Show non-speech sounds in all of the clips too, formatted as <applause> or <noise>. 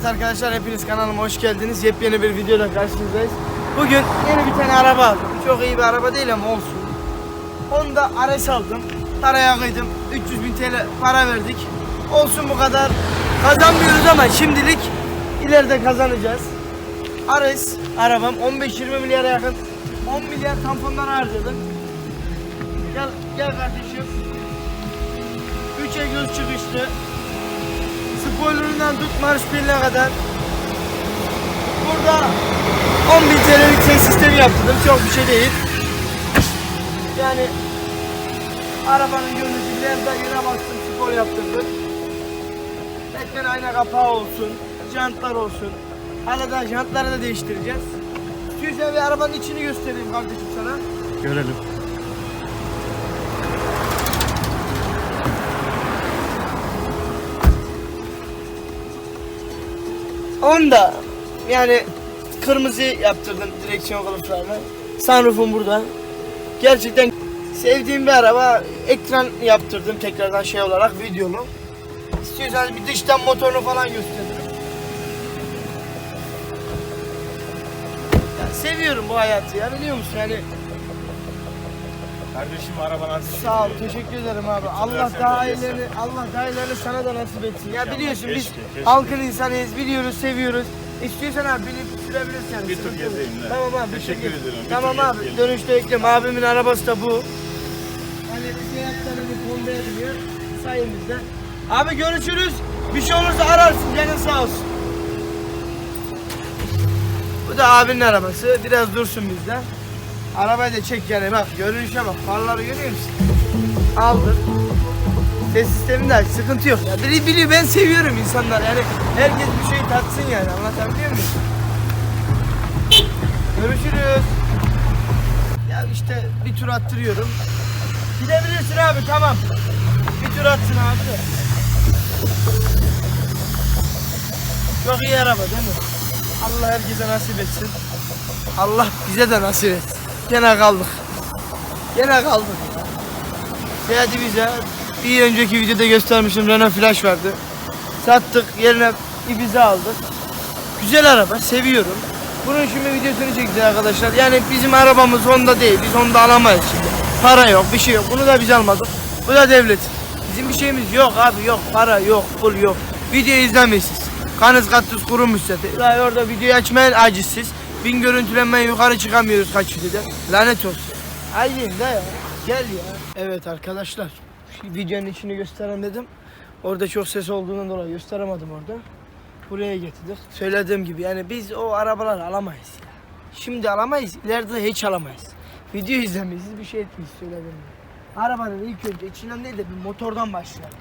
Evet arkadaşlar hepiniz kanalıma hoş geldiniz. Yepyeni bir videoda karşınızdayız. Bugün yeni bir tane araba aldım. Çok iyi bir araba değil ama olsun. Honda Ares aldım. Paraya kıydım. 300 bin TL para verdik. Olsun bu kadar. Kazanmıyoruz ama şimdilik ileride kazanacağız. Ares arabam 15-20 milyara yakın. 10 milyar tamponlara harcadım. Gel, gel kardeşim. 3 egzoz çıkıştı. Spoilerından tut marş piline kadar. Burada 10 bin TL'lik ses sistemi yaptırdım. Çok bir şey değil. Yani arabanın görünüşü biraz da yine bastım spor yaptırdım. Batman ayna kapağı olsun. Jantlar olsun. Hala da jantları da değiştireceğiz. İstiyorsan bir arabanın içini göstereyim kardeşim sana. Görelim. Onda yani kırmızı yaptırdım direksiyon kılıflarını. Sunroof'um burada. Gerçekten sevdiğim bir araba. Ekran yaptırdım tekrardan şey olarak videolu. İstiyorsanız bir dıştan motorunu falan gösteririm. Ya seviyorum bu hayatı ya biliyor musun yani Kardeşim araba nasıl? sağ ol teşekkür ederim abi Allah daha iyilerini Allah daha iyilerini sana da nasip etsin ya biliyorsun biz keşke, keşke. halkın insanıyız biliyoruz seviyoruz İstiyorsan abi binip sürebilirsin. Bir tur sıkıntı yok. gezeyim de. Tamam abi. bir Teşekkür gez. ederim, bir Tamam tur abi. Dönüşte eklem. Abimin arabası da bu. Hani yaptığını bir Honda'ya biniyor. Sayemizde. Abi görüşürüz. Bir şey olursa ararsın. Canın sağ olsun. Bu da abinin arabası. Biraz dursun bizde. Arabayı da çek yani bak. Görünüşe bak. Farları görüyor musun? Aldık. Ses sistemi de sıkıntı yok. Ya biri biliyor ben seviyorum insanlar yani herkes bir şey tatsın yani anlatabiliyor muyum? Görüşürüz. Ya işte bir tur attırıyorum. Gidebilirsin abi tamam. Bir tur atsın abi de. Çok iyi araba değil mi? Allah herkese nasip etsin. Allah bize de nasip etsin. Gene kaldık. Gene kaldık. Seyahati bize bir önceki videoda göstermişim Renault Flash vardı. Sattık yerine Ibiza aldık. Güzel araba seviyorum. Bunun şimdi videosunu çekeceğiz arkadaşlar. Yani bizim arabamız Honda değil. Biz Honda alamayız şimdi. Para yok bir şey yok. Bunu da biz almadık. Bu da devlet. Bizim bir şeyimiz yok abi yok. Para yok pul yok. Video izlemişsiniz. Kanız kattız kurumuş zaten. Orada videoyu açmayan acizsiz. Bin görüntülenmeye yukarı çıkamıyoruz kaç videoda. Lanet olsun. Ayyin de ya. Gel ya. Evet arkadaşlar. Videonun içini göstereyim dedim. Orada çok ses olduğundan dolayı gösteremedim orada. Buraya getirdik. Söylediğim gibi yani biz o arabaları alamayız ya. Şimdi alamayız, ileride de hiç alamayız. Video izlemeyiz, bir şey etmeyiz söylediğim gibi. Arabanın ilk önce içinden değil de bir motordan başlayalım.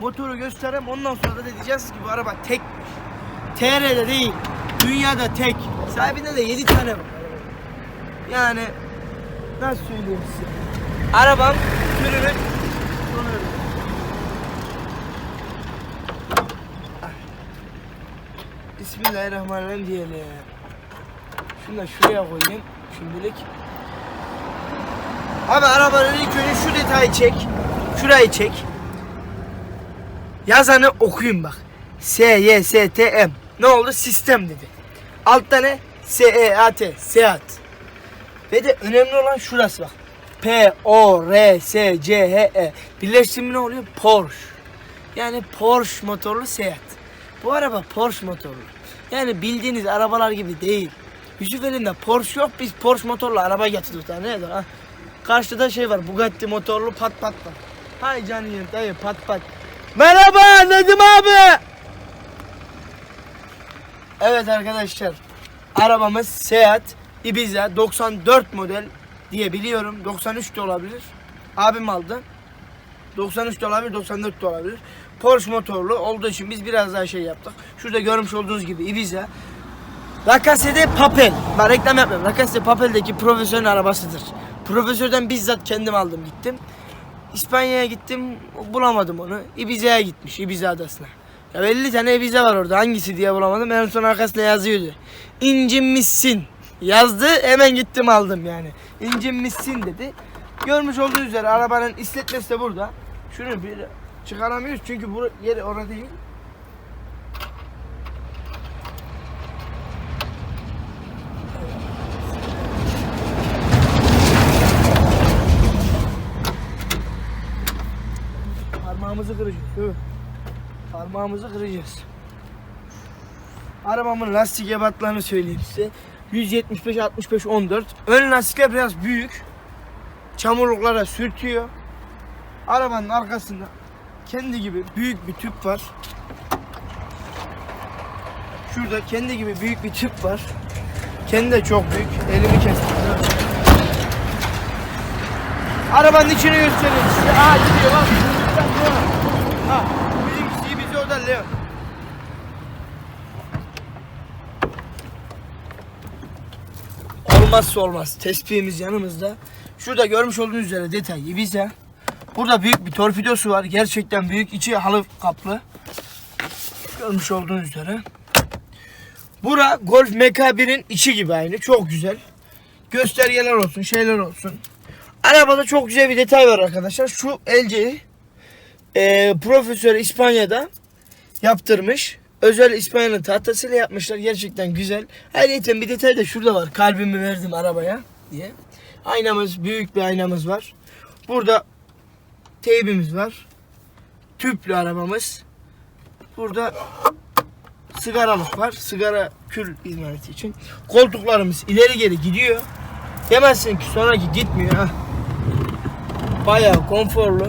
Motoru göstereyim ondan sonra da diyeceğiz ki bu araba tekmiş. TR'de değil, dünyada tek. Sahibinde de 7 tane var. Yani nasıl söyleyeyim size? Arabam türünü soruyorum. Bismillahirrahmanirrahim diyelim. Şunu da şuraya koyayım şimdilik. Abi arabanın ilk önce şu detayı çek. Şurayı çek. Yazanı okuyun bak. S Y S T M. Ne oldu? Sistem dedi. Altta ne? S E A T. Seat. Ve de önemli olan şurası bak. P O R S C H E. Birleştirme ne oluyor? Porsche. Yani Porsche motorlu Seat. Bu araba Porsche motorlu. Yani bildiğiniz arabalar gibi değil. Yusuf elinde Porsche yok. Biz Porsche motorlu araba getirdik ne ha? Karşıda şey var. Bugatti motorlu pat pat var. Hay canım dayı pat pat. Merhaba Nedim abi. Evet arkadaşlar. Arabamız Seat Ibiza 94 model diye biliyorum. 93 de olabilir. Abim aldı. 93 de olabilir, 94 de olabilir. Porsche motorlu olduğu için biz biraz daha şey yaptık. Şurada görmüş olduğunuz gibi Ibiza. La de Papel. Ben reklam yapmıyorum. La de Papel'deki profesörün arabasıdır. Profesörden bizzat kendim aldım gittim. İspanya'ya gittim bulamadım onu. Ibiza'ya gitmiş Ibiza adasına. Ya 50 tane vize var orada hangisi diye bulamadım. En son arkasında yazıyordu. İncinmişsin yazdı hemen gittim aldım yani. İncinmişsin dedi. Görmüş olduğunuz üzere arabanın isletmesi de burada. Şunu bir çıkaramıyoruz çünkü bu yeri orada değil. Parmağımızı kıracağız. Evet. Parmağımızı kıracağız. Arabamın lastik ebatlarını söyleyeyim size. 175 65 14. Ön lastikler biraz büyük. Çamurluklara sürtüyor. Arabanın arkasında kendi gibi büyük bir tüp var. Şurada kendi gibi büyük bir tüp var. Kendi de çok büyük. Elimi kestim. Arabanın içini göstereyim size. Aa gidiyor bak. Ha, Leon. Olmazsa olmaz. Tespihimiz yanımızda. Şurada görmüş olduğunuz üzere detay Ibiza. Burada büyük bir torpidosu var. Gerçekten büyük. İçi halı kaplı. Görmüş olduğunuz üzere. Bura Golf MK1'in içi gibi aynı. Çok güzel. Göstergeler olsun, şeyler olsun. Arabada çok güzel bir detay var arkadaşlar. Şu LC'yi e, profesör İspanya'da yaptırmış. Özel İspanya'nın tahtasıyla yapmışlar. Gerçekten güzel. Ayrıca bir detay da şurada var. Kalbimi verdim arabaya diye. Aynamız, büyük bir aynamız var. Burada teybimiz var. Tüplü arabamız. Burada sigaralık var. Sigara kül hizmeti için. Koltuklarımız ileri geri gidiyor. Demezsin ki sonraki gitmiyor ha. Bayağı konforlu.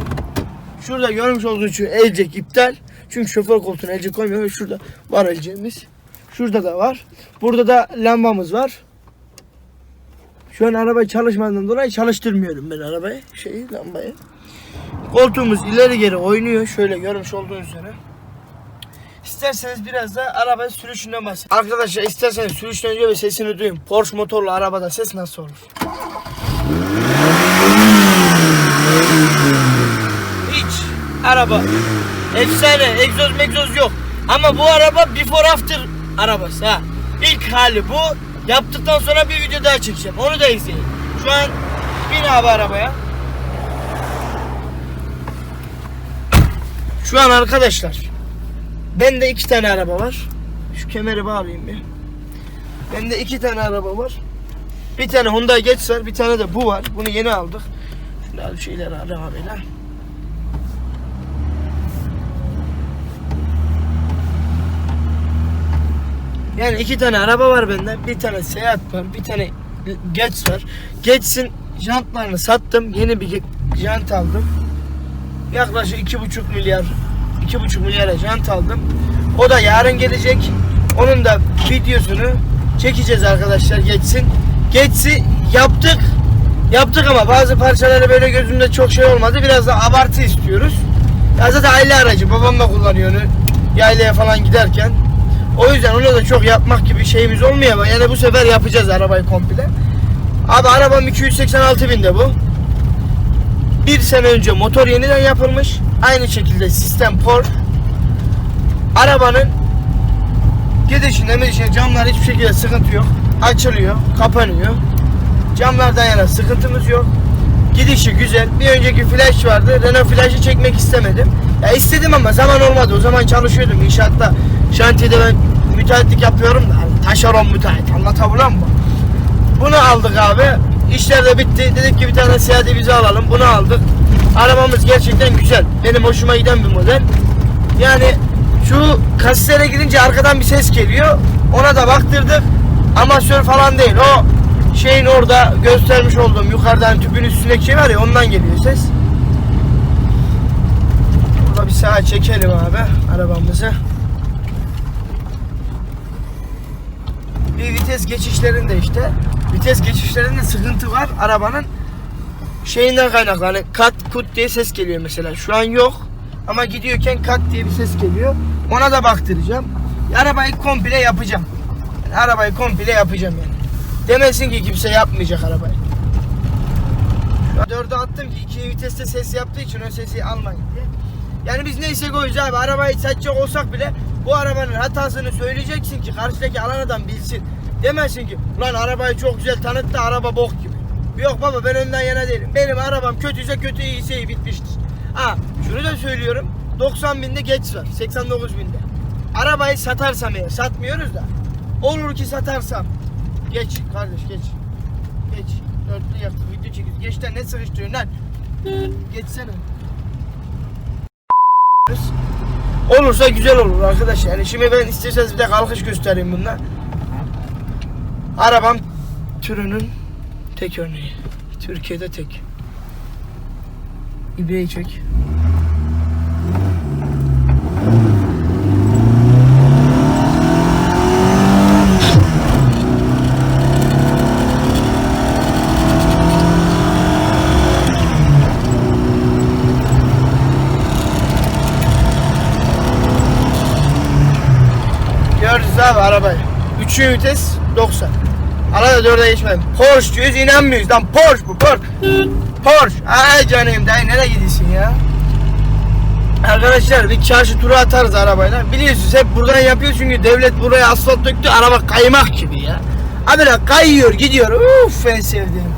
Şurada görmüş olduğunuz şu elcek iptal. Çünkü şoför koltuğuna elcek koymuyor. Şurada var elceğimiz. Şurada da var. Burada da lambamız var. Şu an araba çalışmadığından dolayı çalıştırmıyorum ben arabayı. Şeyi lambayı. Koltuğumuz ileri geri oynuyor. Şöyle görmüş olduğunuz üzere. İsterseniz biraz da arabanın sürüşünden bahsedeyim. Arkadaşlar isterseniz sürüşten önce ve sesini duyun. Porsche motorlu arabada ses nasıl olur? Hiç. Araba. Efsane. Egzoz megzoz yok. Ama bu araba before after arabası ha. İlk hali bu. Yaptıktan sonra bir video daha çekeceğim. Onu da izleyin. Şu an bin abi arabaya. Şu an arkadaşlar Bende iki tane araba var. Şu kemeri bağlayayım bir. Bende iki tane araba var. Bir tane Hyundai Getz var, bir tane de bu var. Bunu yeni aldık. Şunu al şeyleri arama böyle. Yani iki tane araba var bende. Bir tane Seat var, bir tane Getz var. Getz'in jantlarını sattım. Yeni bir jant aldım. Yaklaşık iki buçuk milyar 2,5 milyara jant aldım. O da yarın gelecek. Onun da videosunu çekeceğiz arkadaşlar geçsin. Geçsi yaptık. Yaptık ama bazı parçaları böyle gözümde çok şey olmadı. Biraz da abartı istiyoruz. Ya zaten aile aracı. Babam da kullanıyor onu. Yaylaya falan giderken. O yüzden onu da çok yapmak gibi şeyimiz olmuyor yani bu sefer yapacağız arabayı komple. Abi arabam 286 binde bu. Bir sene önce motor yeniden yapılmış. Aynı şekilde sistem Porsche. Arabanın gidişinde medişinde camlar hiçbir şekilde sıkıntı yok. Açılıyor, kapanıyor. Camlardan yana sıkıntımız yok. Gidişi güzel. Bir önceki flash vardı. Renault flash'ı çekmek istemedim. Ya istedim ama zaman olmadı. O zaman çalışıyordum inşaatta. Şantiyede ben müteahhitlik yapıyorum da. hani Taşeron müteahhit. Anlatabiliyor muyum? Bunu aldık abi. İşler de bitti. Dedik ki bir tane Seat bize alalım. Bunu aldık. Arabamız gerçekten güzel. Benim hoşuma giden bir model. Yani şu kasislere gidince arkadan bir ses geliyor. Ona da baktırdık. Amasör falan değil. O şeyin orada göstermiş olduğum yukarıdan tüpün üstündeki şey var ya ondan geliyor ses. Bir sağa çekelim abi arabamızı. Bir vites geçişlerinde işte vites geçişlerinde sıkıntı var arabanın şeyinden kaynaklı hani kat kut diye ses geliyor mesela. Şu an yok ama gidiyorken kat diye bir ses geliyor. Ona da baktıracağım. Arabayı komple yapacağım. Yani arabayı komple yapacağım yani. Demesin ki kimse yapmayacak arabayı. Dörde attım ki iki viteste ses yaptığı için o sesi almayın diye yani biz neyse koyuz abi arabayı satacak olsak bile bu arabanın hatasını söyleyeceksin ki karşıdaki alan adam bilsin Demesin ki lan arabayı çok güzel tanıttı araba bok gibi. Yok baba ben önden yana değilim. Benim arabam kötüyse kötü iyiyse iyi bitmiştir. Ha şunu da söylüyorum. 90 binde geç var. 89 binde. Arabayı satarsam eğer satmıyoruz da. Olur ki satarsam. Geç kardeş geç. Geç. Dörtlü yaktık video çekiyoruz. Geçten ne sıkıştırıyorsun lan? Geçsene. Olursa güzel olur arkadaşlar. Yani şimdi ben isterseniz bir de kalkış göstereyim bundan. Arabam türünün tek örneği. Türkiye'de tek. İbreyi çek. Abi arabayı. Üçüncü vites 90. Arada dörde geçmedim. Porsche diyoruz inanmıyoruz lan Porsche bu Porsche. Porsche. Ay canım dayı nereye gidiyorsun ya? Arkadaşlar bir çarşı turu atarız arabayla. Biliyorsunuz hep buradan yapıyor çünkü devlet buraya asfalt döktü. Araba kaymak gibi ya. Abi lan kayıyor gidiyor. Uf en sevdiğim.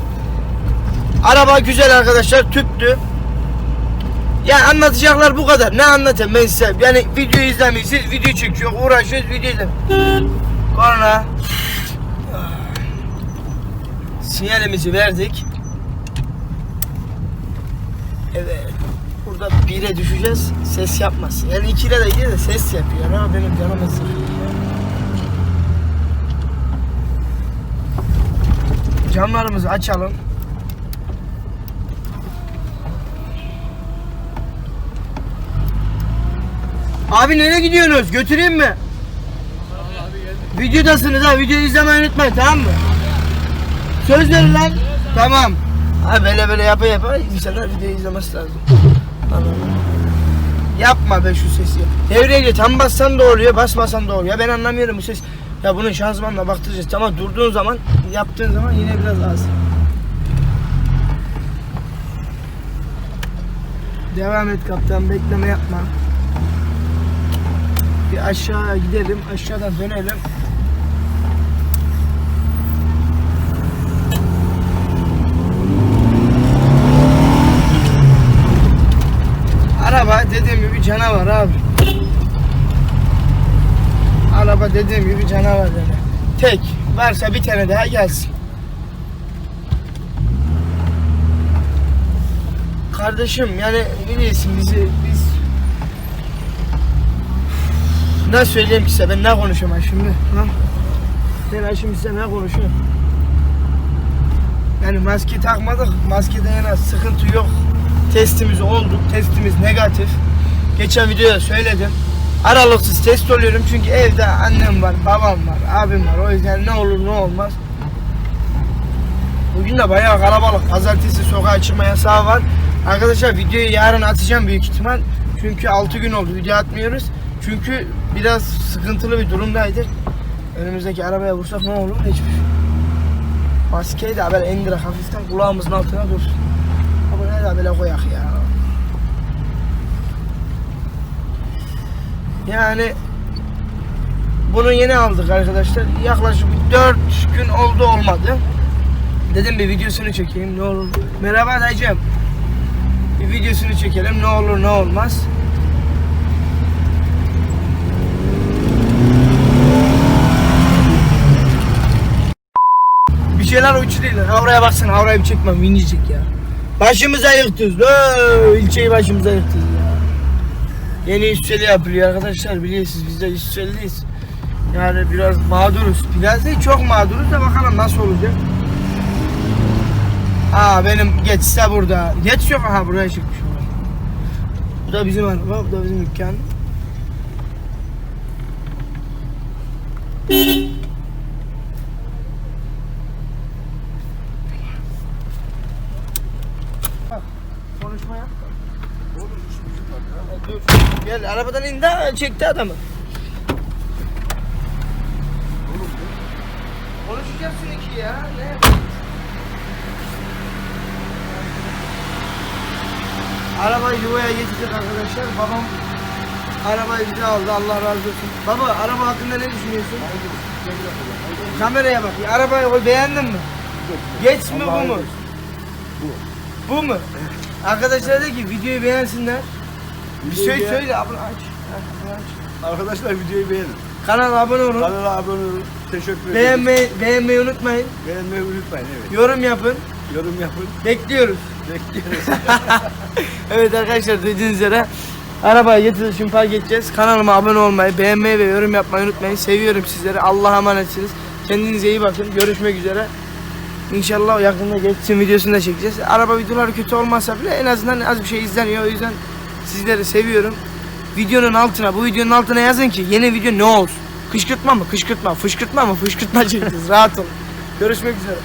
Araba güzel arkadaşlar tüptü. Ya anlatacaklar bu kadar. Ne anlatayım ben size? Yani video izlemeyin. Siz video çekiyor, uğraşıyoruz, video izlemeyin. Korna. Sinyalimizi verdik. Evet. Burada 1'e düşeceğiz. Ses yapmasın. Yani 2'de de gidiyor ses yapıyor. Ama benim canımı sıkıyor. Camlarımızı açalım. Abi nereye gidiyorsunuz? Götüreyim mi? Videodasınız ha. Videoyu izlemeyi unutmayın tamam mı? Söz verin lan. Tamam. Ha böyle böyle yapa yapa insanlar videoyu izlemesi lazım. Anladım. Yapma be şu sesi. Devreye. Tam bassan da oluyor, basmasan da oluyor. Ben anlamıyorum bu ses. Ya bunun şanzımanla baktıracağız. Ama durduğun zaman, yaptığın zaman yine biraz az. Devam et kaptan, bekleme yapma. Bir aşağı gidelim, aşağıdan dönelim. Araba dediğim gibi canavar abi. Araba dediğim gibi canavar yani. Tek. Varsa bir tane daha gelsin. Kardeşim yani biliyorsun bizi biz ne söyleyeyim ki size ben ne konuşuyorum ben şimdi? Ben şimdi size ne konuşuyorum Yani maske takmadık maskede yana sıkıntı yok Testimiz oldu testimiz negatif Geçen videoda söyledim Aralıksız test oluyorum çünkü evde annem var babam var abim var o yüzden ne olur ne olmaz Bugün de bayağı kalabalık. Pazartesi sokağa çıkma yasağı var. Arkadaşlar videoyu yarın atacağım büyük ihtimal. Çünkü 6 gün oldu video atmıyoruz. Çünkü biraz sıkıntılı bir durumdaydık. Önümüzdeki arabaya vursak ne olur? Hiçbir şey. Maskeyi de böyle indirek hafiften kulağımızın altına dursun. Ama ne de böyle koyak ya. Yani bunu yeni aldık arkadaşlar. Yaklaşık 4 gün oldu olmadı. Dedim bir videosunu çekeyim ne olur. Merhaba dayıcım. Bir videosunu çekelim ne olur ne olmaz. Bir şeyler uçuruyorlar. Avraya baksana avrayı bir çekmem minicik ya. Başımıza yıktınız. Öö, ilçeyi başımıza yıktınız ya. Yeni üsteli yapılıyor arkadaşlar biliyorsunuz biz de üsteliyiz. Yani biraz mağduruz. Biraz değil çok mağduruz da bakalım nasıl olacak. Aa benim geçse burada. Geç yok aha buraya çıkmış. Bu da bizim araba, bu da bizim dükkan. Bak, Konuşma yap. da. Dur. De çekti adamı. Konuşacaksın iki ya. Ne? Arabayı yuvaya getirdik arkadaşlar. Babam arabayı bize aldı. Allah razı olsun. Baba araba hakkında ne düşünüyorsun? Kameraya bak. Arabayı koy, beğendin mi? Geç mi bu mu? Bu. Bu mu? Arkadaşlar de ki videoyu beğensinler. Bir şey söyle abone aç. Arkadaşlar videoyu beğenin. Kanala abone olun. Kanala abone olun. Teşekkür ederim. Beğenmeyi, beğenmeyi unutmayın. Beğenmeyi unutmayın evet. Yorum yapın. Yorum yapın. Bekliyoruz. Bekliyoruz. <laughs> evet arkadaşlar dediğiniz üzere Arabayı getirip şimdi park edeceğiz. Kanalıma abone olmayı, beğenmeyi ve yorum yapmayı unutmayın. Seviyorum sizleri. Allah'a emanetsiniz. Kendinize iyi bakın. Görüşmek üzere. İnşallah yakında geçsin videosunu da çekeceğiz. Araba videoları kötü olmasa bile en azından az bir şey izleniyor. O yüzden sizleri seviyorum. Videonun altına, bu videonun altına yazın ki yeni video ne olsun? Kışkırtma mı? Kışkırtma. Fışkırtma mı? Fışkırtma çekeceğiz. Rahat olun. Görüşmek üzere.